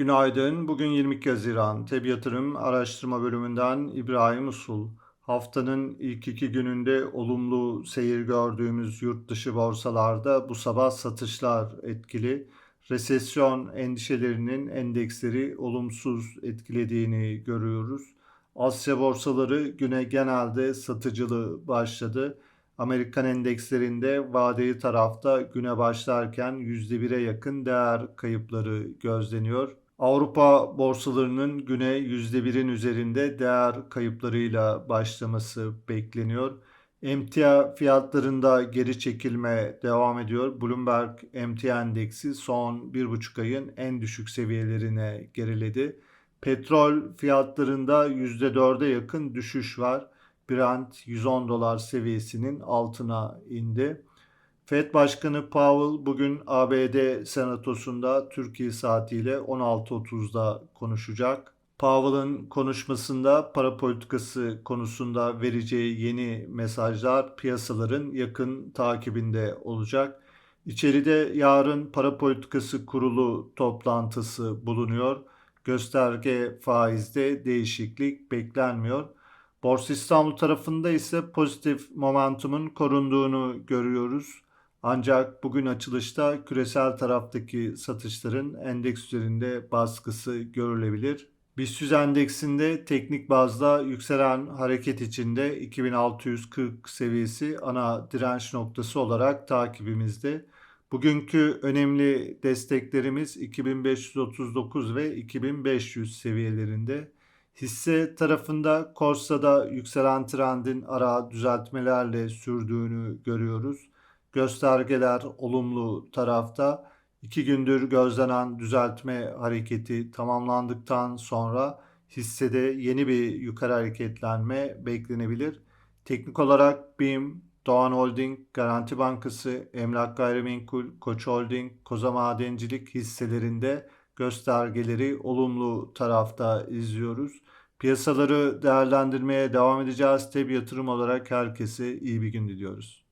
Günaydın. Bugün 22 Haziran. TEB Yatırım Araştırma Bölümünden İbrahim Usul. Haftanın ilk iki gününde olumlu seyir gördüğümüz yurt dışı borsalarda bu sabah satışlar etkili. Resesyon endişelerinin endeksleri olumsuz etkilediğini görüyoruz. Asya borsaları güne genelde satıcılı başladı. Amerikan endekslerinde vadeli tarafta güne başlarken %1'e yakın değer kayıpları gözleniyor. Avrupa borsalarının güne %1'in üzerinde değer kayıplarıyla başlaması bekleniyor. Emtia fiyatlarında geri çekilme devam ediyor. Bloomberg emtia endeksi son 1,5 ayın en düşük seviyelerine geriledi. Petrol fiyatlarında %4'e yakın düşüş var. Brent 110 dolar seviyesinin altına indi. Fed Başkanı Powell bugün ABD Senatosu'nda Türkiye saatiyle 16.30'da konuşacak. Powell'ın konuşmasında para politikası konusunda vereceği yeni mesajlar piyasaların yakın takibinde olacak. İçeride yarın para politikası kurulu toplantısı bulunuyor. Gösterge faizde değişiklik beklenmiyor. Borsa İstanbul tarafında ise pozitif momentumun korunduğunu görüyoruz. Ancak bugün açılışta küresel taraftaki satışların endeks üzerinde baskısı görülebilir. BIST endeksinde teknik bazda yükselen hareket içinde 2640 seviyesi ana direnç noktası olarak takibimizde. Bugünkü önemli desteklerimiz 2539 ve 2500 seviyelerinde. Hisse tarafında Korsa'da yükselen trendin ara düzeltmelerle sürdüğünü görüyoruz. Göstergeler olumlu tarafta. İki gündür gözlenen düzeltme hareketi tamamlandıktan sonra hissede yeni bir yukarı hareketlenme beklenebilir. Teknik olarak BİM, Doğan Holding, Garanti Bankası, Emlak Gayrimenkul, Koç Holding, Koza Madencilik hisselerinde göstergeleri olumlu tarafta izliyoruz. Piyasaları değerlendirmeye devam edeceğiz. Tabi yatırım olarak herkese iyi bir gün diliyoruz.